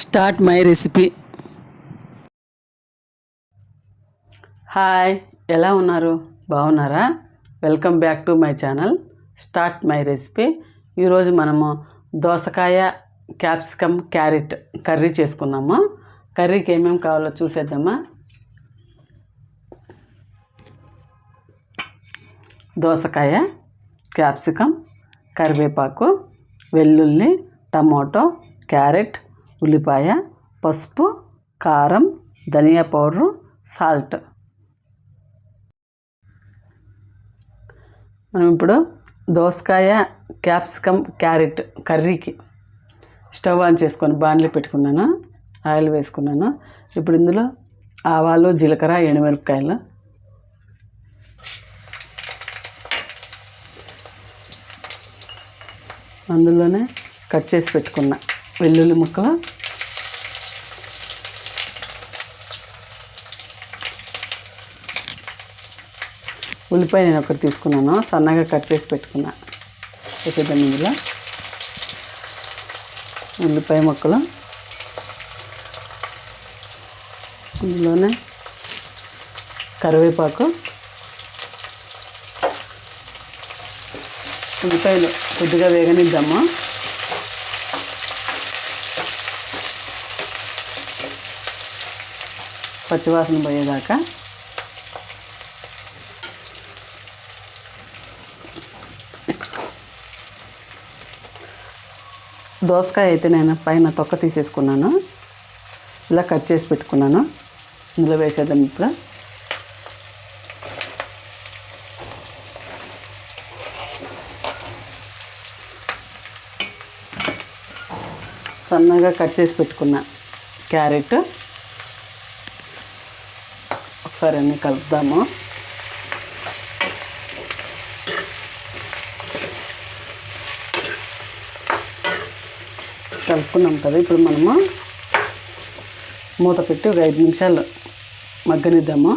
Start my recipe hi ఎలా ఉన్నారు? బాగున్నారా? Welcome back to my channel start my recipe ఈరోజు మనము దోసకాయ క్యాప్సికమ్ క్యారెట్ కర్రీ చేసుకున్నాము కర్రీకి ఏమేమి కావాలో చూసేద్దామా? దోసకాయ క్యాప్సికమ్ కరివేపాకు వెల్లుల్లి టమాటో క్యారెట్ ఉల్లిపాయ పసుపు కారం ధనియా పౌడరు సాల్ట్. మనం ఇప్పుడు దోసకాయ క్యాప్సికమ్ క్యారెట్ కర్రీకి స్టవ్ ఆన్ చేసుకొని బాండ్లీ పెట్టుకున్నాను ఆయిల్ వేసుకున్నాను. ఇప్పుడు ఇందులో ఆవాలు జీలకర్ర ఎండుమిరపకాయలు. అందులోనే కట్ చేసి పెట్టుకున్నా. వెల్లుల్లి ముక్కల. ఉల్లిపాయ నేను ఒకటి తీసుకున్నాను. సన్నగా కట్ చేసి పెట్టుకున్నా. పెట్టేద్దాం ఇందులో. ఉల్లిపాయ ముక్కలు. ఇందులోనే కరివేపాకు. ఉల్లిపాయలు కొద్దిగా వేగనిద్దాము. పచ్చివాసన పోయేదాకా. దోసకాయ అయితే నేను పైన తొక్క తీసేసుకున్నాను. ఇలా కట్ చేసి పెట్టుకున్నాను. ఇందులో వేసేద్దాం ఇప్పుడు. సన్నగా కట్ చేసి పెట్టుకున్న క్యారెట్. ఒకసారి అన్నీ కలుపుదాము. కలుపుకున్నాం కదా ఇప్పుడు మనము మూత పెట్టి ఒక ఐదు నిమిషాలు మగ్గనిద్దాము.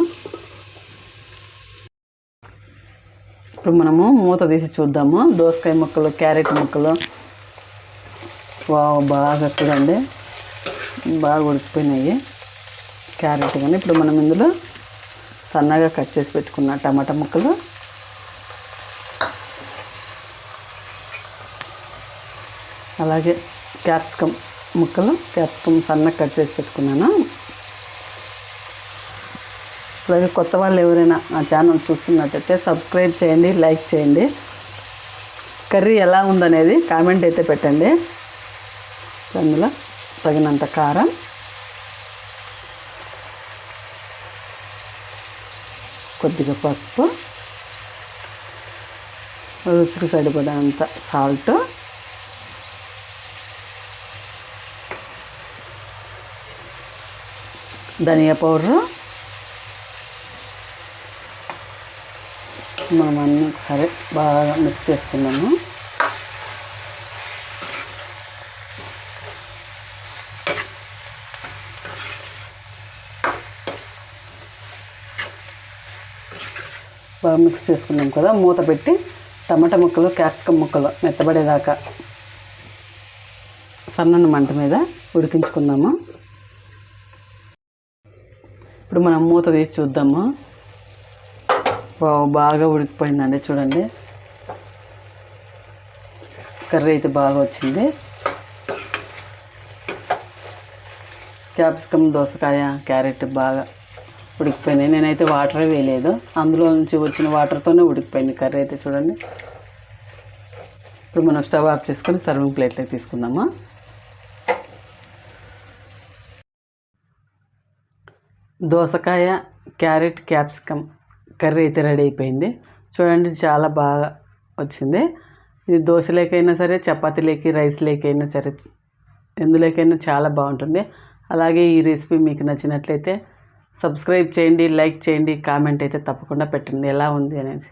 ఇప్పుడు మనము మూత తీసి చూద్దాము. దోసకాయ ముక్కలు క్యారెట్ ముక్కలు. వావ్ బాగా చూడండి. బాగా ఉడికిపోయినాయి క్యారెట్ కానీ. ఇప్పుడు మనం ఇందులో సన్నగా కట్ చేసి పెట్టుకున్న టమాటా ముక్కలు. అలాగే క్యాప్సికమ్ ముక్కలు క్యాప్సికమ్ సన్నగా కట్ చేసి పెట్టుకున్నాను. అలాగే కొత్త వాళ్ళు ఎవరైనా ఆ ఛానల్ చూస్తున్నట్టయితే సబ్స్క్రైబ్ చేయండి లైక్ చేయండి. కర్రీ ఎలా ఉందనేది కామెంట్ అయితే పెట్టండి. అందులో తగినంత కారం. కొద్దిగా పసుపు రుచికి సరిపడేంత సాల్ట్ ధనియా పౌడరు. మనం అన్నీ ఒకసారి బాగా మిక్స్ చేసుకున్నాము బాగా మిక్స్ చేసుకున్నాం కదా మూత పెట్టి టమాటా ముక్కలు క్యాప్సికమ్ ముక్కలు మెత్తబడేదాకా సన్నని మంట మీద ఉడికించుకుందాము. ఇప్పుడు మనం మూత తీసి చూద్దాము. బాగా ఉడికిపోయిందండి చూడండి. కర్రీ అయితే బాగా వచ్చింది. క్యాప్సికమ్ దోసకాయ క్యారెట్ బాగా ఉడికిపోయినాయి. నేనైతే వాటర్ వేయలేదు. అందులో నుంచి వచ్చిన వాటర్తోనే ఉడికిపోయింది కర్రీ అయితే చూడండి. ఇప్పుడు మనం స్టవ్ ఆఫ్ చేసుకొని సర్వింగ్ ప్లేట్లో తీసుకుందామా? దోసకాయ క్యారెట్ క్యాప్సికమ్ కర్రీ అయితే రెడీ అయిపోయింది. చూడండి చాలా బాగా వచ్చింది. ఇది దోశలేకైనా సరే చపాతీలేకి రైస్ లేకైనా సరే ఎందులోకైనా చాలా బాగుంటుంది. అలాగే ఈ రెసిపీ మీకు నచ్చినట్లయితే సబ్స్క్రైబ్ చేయండి లైక్ చేయండి కామెంట్ అయితే తప్పకుండా పెట్టండి. ఎలా ఉంది అనేది.